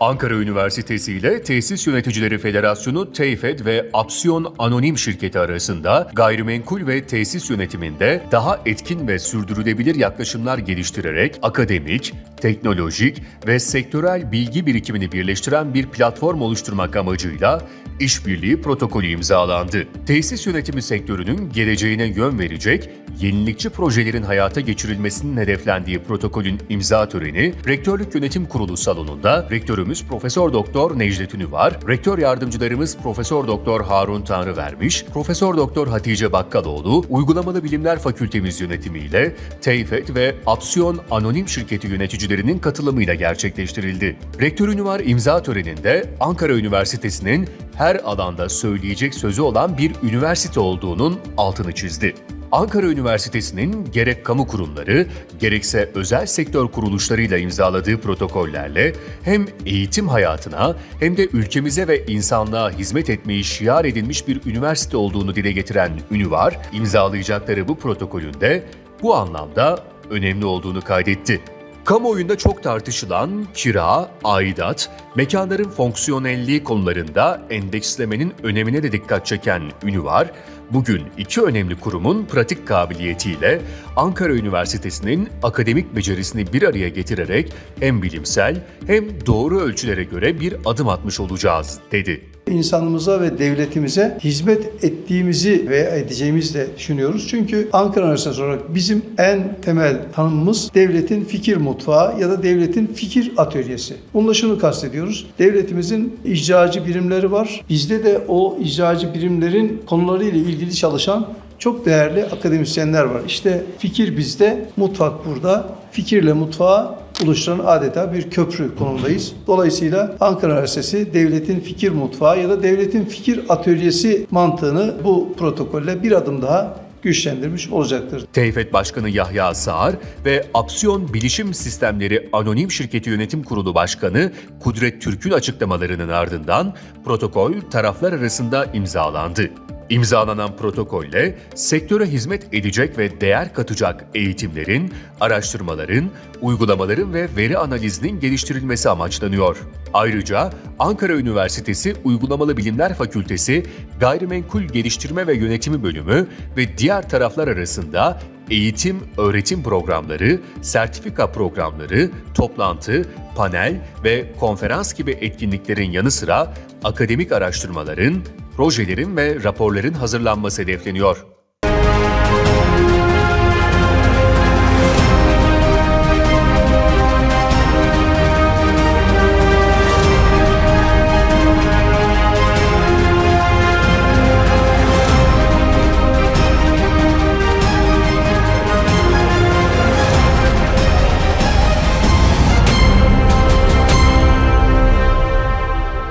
Ankara Üniversitesi ile Tesis Yöneticileri Federasyonu TEYFED ve Apsiyon Anonim Şirketi arasında gayrimenkul ve tesis yönetiminde daha etkin ve sürdürülebilir yaklaşımlar geliştirerek akademik, teknolojik ve sektörel bilgi birikimini birleştiren bir platform oluşturmak amacıyla işbirliği protokolü imzalandı. Tesis yönetimi sektörünün geleceğine yön verecek yenilikçi projelerin hayata geçirilmesinin hedeflendiği protokolün imza töreni Rektörlük Yönetim Kurulu salonunda rektörümüz Profesör Doktor Necdet Ünüvar, rektör yardımcılarımız Profesör Doktor Harun Tanrıvermiş, Profesör Doktor Hatice Bakkaloğlu, Uygulamalı Bilimler Fakültemiz yönetimiyle TEYFED ve Apsiyon Anonim Şirketi yöneticilerinin katılımıyla gerçekleştirildi. Rektör Ünüvar imza töreninde Ankara Üniversitesi'nin her alanda söyleyecek sözü olan bir üniversite olduğunun altını çizdi. Ankara Üniversitesi'nin gerek kamu kurumları gerekse özel sektör kuruluşlarıyla imzaladığı protokollerle hem eğitim hayatına hem de ülkemize ve insanlığa hizmet etmeyi şiar edilmiş bir üniversite olduğunu dile getiren Ünüvar, imzalayacakları bu protokolünde bu anlamda önemli olduğunu kaydetti. Kamuoyunda çok tartışılan kira, aidat, mekanların fonksiyonelliği konularında endekslemenin önemine de dikkat çeken Ünüvar, bugün iki önemli kurumun pratik kabiliyetiyle Ankara Üniversitesi'nin akademik becerisini bir araya getirerek hem bilimsel hem doğru ölçülere göre bir adım atmış olacağız, dedi. İnsanımıza ve devletimize hizmet ettiğimizi veya edeceğimizi de düşünüyoruz. Çünkü Ankara Üniversitesi olarak bizim en temel tanımımız devletin fikir mutfağı ya da devletin fikir atölyesi. Bununla şunu kastediyoruz. Devletimizin icracı birimleri var. Bizde de o icracı birimlerin konularıyla ilgili çalışan çok değerli akademisyenler var. İşte fikir bizde, mutfak burada. Fikirle mutfağı oluşturan adeta bir köprü konumdayız. Dolayısıyla Ankara Üniversitesi devletin fikir mutfağı ya da devletin fikir atölyesi mantığını bu protokolle bir adım daha güçlendirmiş olacaktır. TEYFED Başkanı Yahya Sağar ve Apsiyon Bilişim Sistemleri Anonim Şirketi Yönetim Kurulu Başkanı Kudret Türk'ün açıklamalarının ardından protokol taraflar arasında imzalandı. İmzalanan protokolle sektöre hizmet edecek ve değer katacak eğitimlerin, araştırmaların, uygulamaların ve veri analizinin geliştirilmesi amaçlanıyor. Ayrıca Ankara Üniversitesi Uygulamalı Bilimler Fakültesi Gayrimenkul Geliştirme ve Yönetimi Bölümü ve diğer taraflar arasında eğitim, öğretim programları, sertifika programları, toplantı, panel ve konferans gibi etkinliklerin yanı sıra akademik araştırmaların, projelerin ve raporların hazırlanması hedefleniyor.